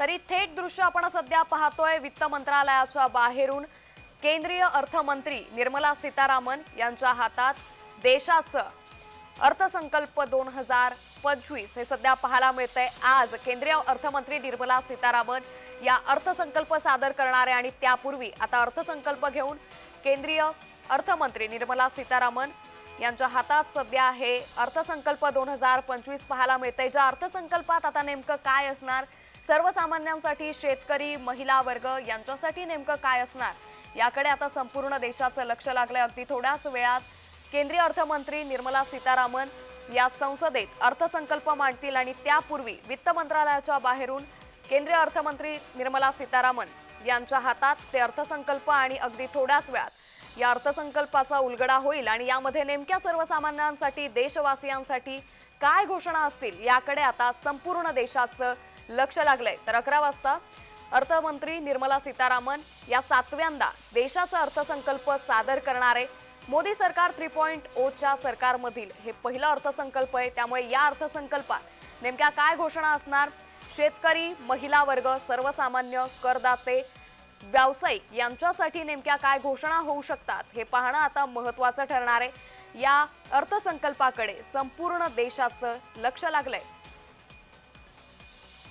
तरी थेट दृश्य आपण सध्या पाहतोय वित्त मंत्रालयाच्या बाहेरून. केंद्रीय अर्थमंत्री निर्मला सीतारामन यांच्या हातात देशाचं अर्थसंकल्प दोन हजार पंचवीस हे सध्या पाहायला मिळतंय. आज केंद्रीय अर्थमंत्री निर्मला सीतारामन या अर्थसंकल्प सादर करणारे आणि त्यापूर्वी आता अर्थसंकल्प घेऊन केंद्रीय अर्थमंत्री निर्मला सीतारामन यांच्या हातात सध्या हे अर्थसंकल्प दोन हजार पंचवीस पाहायला मिळतंय. ज्या अर्थसंकल्पात आता नेमकं काय असणार सर्वसामान्यांसाठी शेतकरी महिला वर्ग यांच्यासाठी नेमकं काय असणार? याकडे आता संपूर्ण देशाचं लक्ष लागलंय. अगदी थोड्याच वेळात केंद्रीय अर्थमंत्री निर्मला सीतारामन या संसदेत अर्थसंकल्प मांडतील आणि त्यापूर्वी वित्त मंत्रालयाच्या बाहेरून केंद्रीय अर्थमंत्री निर्मला सीतारामन यांच्या हातात ते अर्थसंकल्प आणि अगदी थोड्याच वेळात या अर्थसंकल्पाचा उलगडा होईल. आणि यामध्ये नेमक्या सर्वसामान्यांसाठी देशवासियांसाठी काय घोषणा असतील याकडे आता संपूर्ण देशाचं लक्ष लागलंय. तर अकरा वाजता अर्थमंत्री निर्मला सीतारामन या सातव्यांदा देशाचा अर्थसंकल्प सादर करणारे मोदी सरकार थ्री पॉईंट ओच्या सरकारमधील हे पहिलं अर्थसंकल्प आहे. त्यामुळे या अर्थसंकल्पात नेमक्या काय घोषणा असणार? शेतकरी महिला वर्ग सर्वसामान्य करदाते व्यावसायिक यांच्यासाठी नेमक्या काय घोषणा होऊ शकतात हे पाहणं आता महत्त्वाचं ठरणार आहे. या अर्थसंकल्पाकडे संपूर्ण देशाचं लक्ष लागलंय.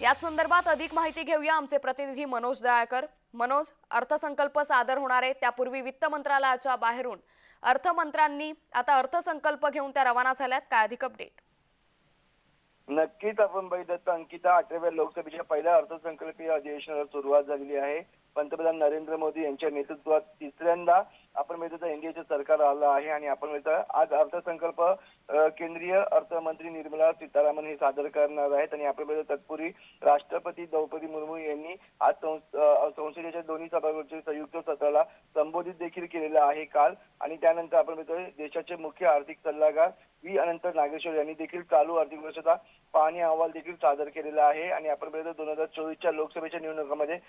याच संदर्भात अधिक माहिती घेऊया. आमचे प्रतिनिधी मनोज दयाळकर. मनोज अर्थसंकल्प सादर होणार आहे. त्यापूर्वी वित्त मंत्रालयाच्या बाहेरून अर्थमंत्र्यांनी आता अर्थसंकल्प घेऊन त्या रवाना झाल्यात. काय अधिक अपडेट नक्कीच आपण बघितलं अंकिता अठराव्या लोकसभेच्या पहिल्या अर्थसंकल्पीय अधिवेशनाला सुरुवात झालेली आहे. पंतप्रधान नरेंद्र मोदी यांच्या नेतृत्वात तिसऱ्यांदा आपण बघितलं एनडीएचं सरकार आलं आहे आणि आपण बघितलं आज अर्थसंकल्प केंद्रीय अर्थमंत्री निर्मला सीतारामन हे सादर करणार आहेत आणि आपण तत्पूर्वी राष्ट्रपती द्रौपदी मुर्मू यांनी आज संसदेच्या दोन्ही सभागृहाच्या संयुक्त सत्राला संबोधित देखील केलेलं आहे काल. आणि त्यानंतर आपण बघतोय देशाचे मुख्य आर्थिक सल्लागार व्ही. अनंत नागेश्वर यांनी देखील चालू आर्थिक वर्षाचा पाहणी अहवाल देखील सादर केलेला आहे. आणि आपण बघितलं दोन हजार चोवीसच्या लोकसभेच्या निवडणुकामध्ये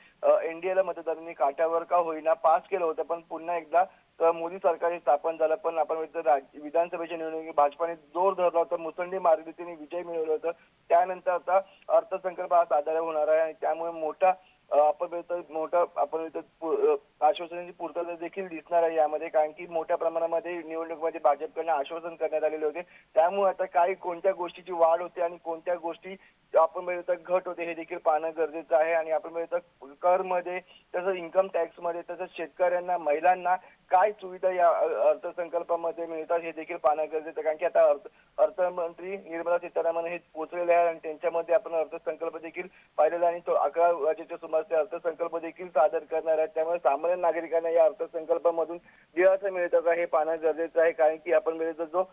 एनडीएला मतदारांनी काट्यावर का होईना पास केलं होतं पण पुन्हा एकदा तर मोदी सरकार हे स्थापन झालं. पण आपण विधानसभेच्या निवडणुकीत भाजपाने जोर धरला होता. मुसंडी मारलीतीने विजय मिळवला होता. त्यानंतर आता अर्थसंकल्प हा सादर होणार आहे आणि त्यामुळे मोठा आपण मोठा आपण बघितलं आश्वासनांची पूर्तता देखील दिसणार आहे यामध्ये कारण की मोठ्या प्रमाणामध्ये निवडणुकीमध्ये भाजपकडनं आश्वासन करण्यात आलेले होते. त्यामुळे आता काय कोणत्या गोष्टीची वाढ होते आणि कोणत्या गोष्टी आपण बघितलं घट होते हे देखील पाहणं गरजेचं आहे. आणि आपण बघितलं करमध्ये तसंच इन्कम टॅक्समध्ये तसंच शेतकऱ्यांना महिलांना काय सुविधा या अर्थसंकल्पामध्ये मिळतात हे देखील पाहणं गरजेचं कारण की आता अर्थ अर्थमंत्री निर्मला सीतारामन हे पोहोचलेले आहे आणि त्यांच्यामध्ये आपण अर्थसंकल्प देखील पाहिलेला आणि तो अकरा वाजेच्या सुमारास ते अर्थसंकल्प देखील सादर करणार आहेत. त्यामुळे सामान्य नागरिकांना या अर्थसंकल्पामधून दिलासा मिळतं का हे पाहणं गरजेचं आहे. कारण की आपण मिळतो जो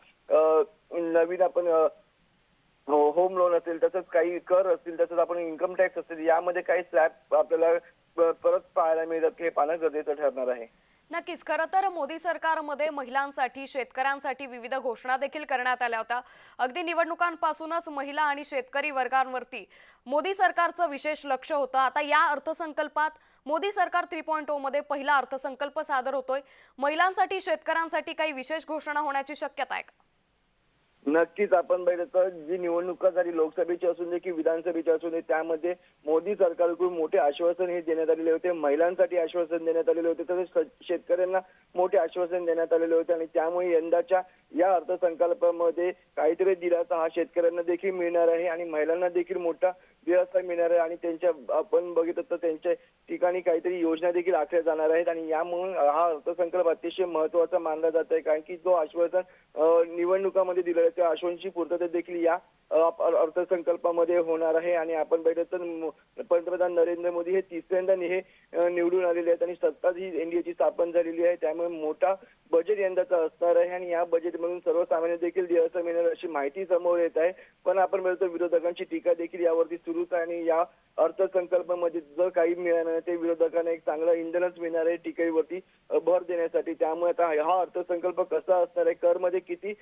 नवीन आपण होम लोन असेल तसंच काही कर असतील तसंच आपण इन्कम टॅक्स असेल यामध्ये काही स्लॅब आपल्याला परत पाहायला मिळतात हे पाहणं गरजेचं ठरणार आहे. नक्कीच खरं तर मोदी सरकारमध्ये महिलांसाठी शेतकऱ्यांसाठी विविध घोषणा देखील करण्यात आल्या होत्या. अगदी निवडणुकांपासूनच महिला आणि शेतकरी वर्गांवरती मोदी सरकारचं विशेष लक्ष होतं. आता या अर्थसंकल्पात मोदी सरकार थ्री पॉईंट oh मध्ये पहिला अर्थसंकल्प सादर होतोय. महिलांसाठी शेतकऱ्यांसाठी काही विशेष घोषणा होण्याची शक्यता आहे का? नक्कीच आपण बघितलं तर जी निवडणुका झाली लोकसभेची असून दे की विधानसभेची असून दे त्यामध्ये मोदी सरकारकडून मोठे आश्वासन हे देण्यात आलेले होते. महिलांसाठी आश्वासन देण्यात आलेले होते. तसेच शेतकऱ्यांना मोठे आश्वासन देण्यात आलेले होते. आणि त्यामुळे यंदाच्या या अर्थसंकल्पामध्ये काहीतरी दिलासा हा शेतकऱ्यांना देखील मिळणार आहे आणि महिलांना देखील मोठा दिलासा मिळणार आहे आणि त्यांच्या आपण बघितलं तर त्यांच्या ठिकाणी काहीतरी योजना देखील आखल्या जाणार आहेत आणि यामुळे हा अर्थसंकल्प अतिशय महत्त्वाचा मानला जात आहे. कारण की जो आश्वासन निवडणुकामध्ये दिलं त्या आश्वासनची पूर्तता देखील या अर्थसंकल्पामध्ये होणार आहे. आणि आपण बघितलं तर म- पंतप्रधान नरेंद्र मोदी हे तिसऱ्यांदा हे निवडून आलेले आहेत आणि सत्ता ही एनडीएची स्थापन झालेली आहे. त्यामुळे मोठा बजेट यंदाचा असणार आहे आणि या बजेट म्हणून सर्वसामान्य देखील दिलासा मिळणार अशी माहिती समोर येत आहे. पण आपण मिळतो विरोधकांची टीका देखील यावरती सुरूच आहे आणि या अर्थसंकल्पामध्ये जर काही मिळालं नाही ते विरोधकांना एक चांगलं इंधनच मिळणार आहे टीकेवरती भर देण्यासाठी. त्यामुळे आता हा अर्थसंकल्प कसा असणार आहे? करमध्ये किती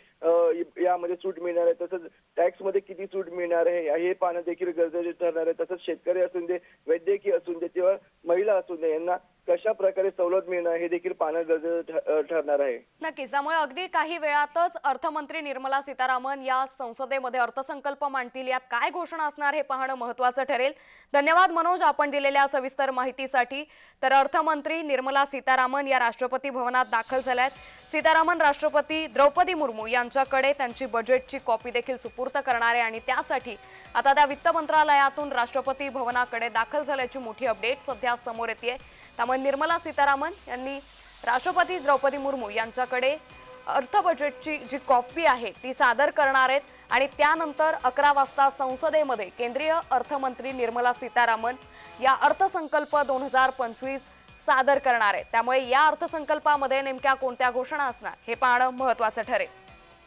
यामध्ये सूट मिळणार आहे? तसंच टॅक्समध्ये किती सूट मिळणार आहे? हे पाहणं देखील गरजेचे ठरणार आहे. तसंच शेतकरी असून दे वैद्यकीय असून दे किंवा महिला असून दे यांना कशा प्रकारे सवलत मिळणं हे देखील पाहणं गरजेचं ठरणार आहे. नक्कीच. त्यामुळे अगदी काही वेळातच अर्थमंत्री निर्मला सीतारामन या संसदेमध्ये अर्थसंकल्प मांडतील. यात काय घोषणा असणार हे पाहणं महत्वाचं ठरेल. धन्यवाद मनोज आपण दिलेल्या सविस्तर माहितीसाठी. तर अर्थमंत्री निर्मला सीतारामन या राष्ट्रपती भवनात दाखल झाल्या आहेत सीतारामन राष्ट्रपती द्रौपदी मुर्मू यांच्याकडे त्यांची बजेटची कॉपी देखील सुपूर्त करणार आहे आणि त्यासाठी आता त्या वित्त मंत्रालयातून राष्ट्रपती भवनाकडे दाखल झाल्याची मोठी अपडेट सध्या समोर येते त्यामुळे निर्मला सीतारामन यांनी राष्ट्रपती द्रौपदी मुर्मू यांच्याकडे अर्थ बजेटची जी कॉपी आहे ती सादर करणार आहेत. आणि त्यानंतर अकरा वाजता संसदेमध्ये केंद्रीय अर्थमंत्री निर्मला सीतारामन या अर्थसंकल्प दोन हजार पंचवीस सादर करणार आहेत. त्यामुळे या अर्थसंकल्पामध्ये नेमक्या कोणत्या घोषणा असणार हे पाहणं महत्वाचं ठरेल.